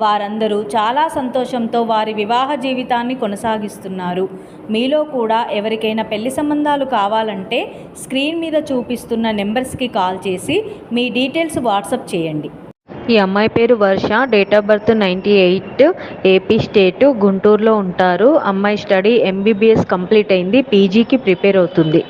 వారందరూ చాలా సంతోషంతో వారి వివాహ జీవితాన్ని కొనసాగిస్తున్నారు. మీలో కూడా ఎవరికైనా పెళ్ళి సంబంధాలు కావాలంటే స్క్రీన్ మీద చూపిస్తున్న నెంబర్స్కి కాల్ చేసి మీ డీటెయిల్స్ వాట్సప్ చేయండి. ఈ అమ్మాయి పేరు Varsha date of birth ninety eight AP state గుంటూరులో ఉంటారు. అమ్మాయి స్టడీ ఎంబీబీఎస్ కంప్లీట్ అయింది పీజీకి ప్రిపేర్ అవుతుంది.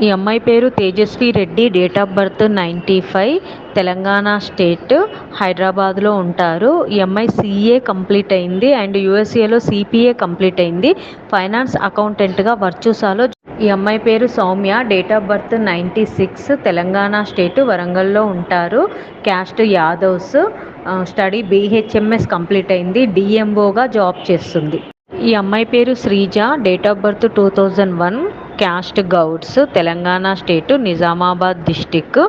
ఈ అమ్మాయి పేరు Tejaswi Reddy date of birth ninety five Telangana state హైదరాబాద్లో ఉంటారు. ఈ అమ్మాయి సీఏ కంప్లీట్ అయింది అండ్ యూఎస్ఏలో సిపిఏ కంప్లీట్ అయింది. ఫైనాన్స్ అకౌంటెంట్గా వర్చూసాలో ఈ అమ్మాయి పేరు Soumya date of birth ninety six Telangana state వరంగల్లో ఉంటారు. Caste Yadavs study BHMS complete అయింది. డిఎంఓగా జాబ్ చేస్తుంది. ఈ అమ్మాయి పేరు Sreeja date of birth two thousand one caste Gouds Telangana state Nizamabad district.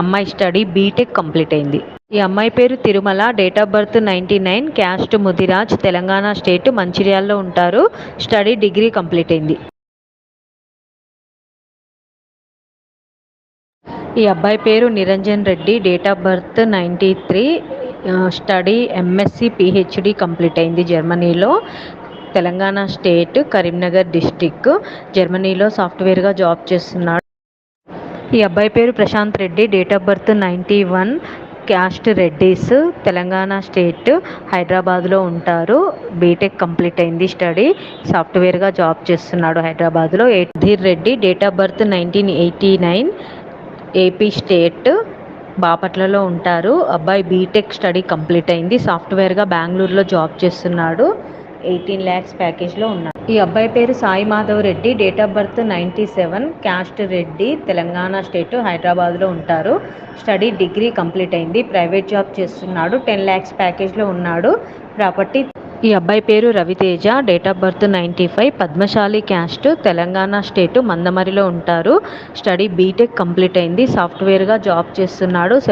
అమ్మాయి స్టడీ బీటెక్ కంప్లీట్ అయింది. ఈ అమ్మాయి పేరు Tirumala date of birth ninety nine caste Mudiraj Telangana state మంచిర్యాల్లో ఉంటారు. స్టడీ డిగ్రీ కంప్లీట్ అయింది. ఈ అబ్బాయి పేరు Niranjan Reddy date of birth ninety three study MSc PhD complete అయింది జర్మనీలో. తెలంగాణ స్టేట్ కరీంనగర్ డిస్టిక్ జర్మనీలో సాఫ్ట్వేర్గా జాబ్ చేస్తున్నాడు. ఈ అబ్బాయి పేరు Prashanth Reddy. Date of birth ninety one. Caste Reddys. Telangana state హైదరాబాద్లో ఉంటారు. బీటెక్ కంప్లీట్ అయింది స్టడీ. సాఫ్ట్వేర్గా జాబ్ చేస్తున్నాడు హైదరాబాద్లో. Dheer Reddy. Date of birth nineteen eighty nine. AP state బాపట్లలో ఉంటారు. అబ్బాయి బీటెక్ స్టడీ కంప్లీట్ అయింది. సాఫ్ట్వేర్గా బెంగళూరులో జాబ్ చేస్తున్నాడు. ఎయిటీన్ ల్యాక్స్ ప్యాకేజ్లో ఉన్నారు ఈ అబ్బాయి పేరు Sai Madhav Reddy. Date of birth ninety seven. Caste Reddy. Telangana state హైదరాబాద్లో ఉంటారు. స్టడీ డిగ్రీ కంప్లీట్ అయింది. ప్రైవేట్ జాబ్ చేస్తున్నాడు. టెన్ ల్యాక్స్ ప్యాకేజ్లో ఉన్నాడు. ప్రాపర్టీ ఈ అబ్బాయి పేరు Raviteja. Date of birth ninety five. Padmashali caste. Telangana state మందమరిలో ఉంటారు. స్టడీ బీటెక్ కంప్లీట్ అయింది. సాఫ్ట్వేర్గా జాబ్ చేస్తున్నాడు.